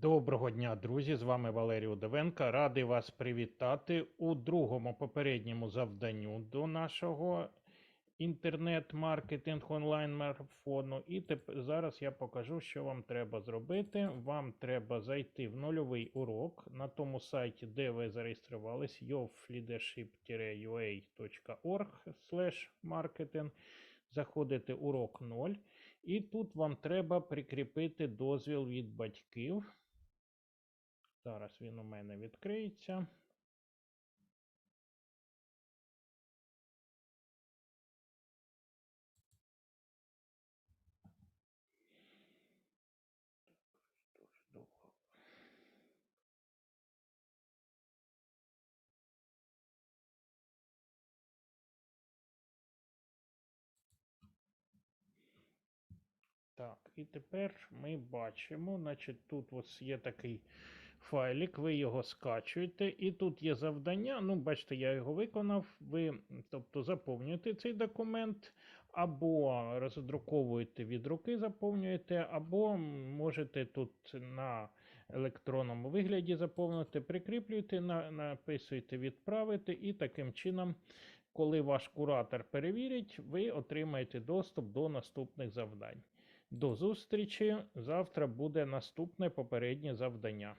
Доброго дня, друзі! З вами Валерій Удовенко. Радий вас привітати у другому попередньому завданню до нашого інтернет-маркетинг онлайн-марафону. І теп- зараз я покажу, що вам треба зробити. Вам треба зайти в нульовий урок на тому сайті, де ви зареєструвались, yofleadership-ua.org marketing. Заходите урок 0. І тут вам треба прикріпити дозвіл від батьків. Зараз він у мене відкриється. Так, і тепер ми бачимо, значить, тут ось є такий файлик, ви його скачуєте, і тут є завдання. Ну, бачите, я його виконав. Ви, тобто, заповнюєте цей документ, або роздруковуєте від руки, заповнюєте, або можете тут на електронному вигляді заповнити, прикріплюєте, на, написуєте відправити, і таким чином. Коли ваш куратор перевірить, ви отримаєте доступ до наступних завдань. До зустрічі. Завтра буде наступне попереднє завдання.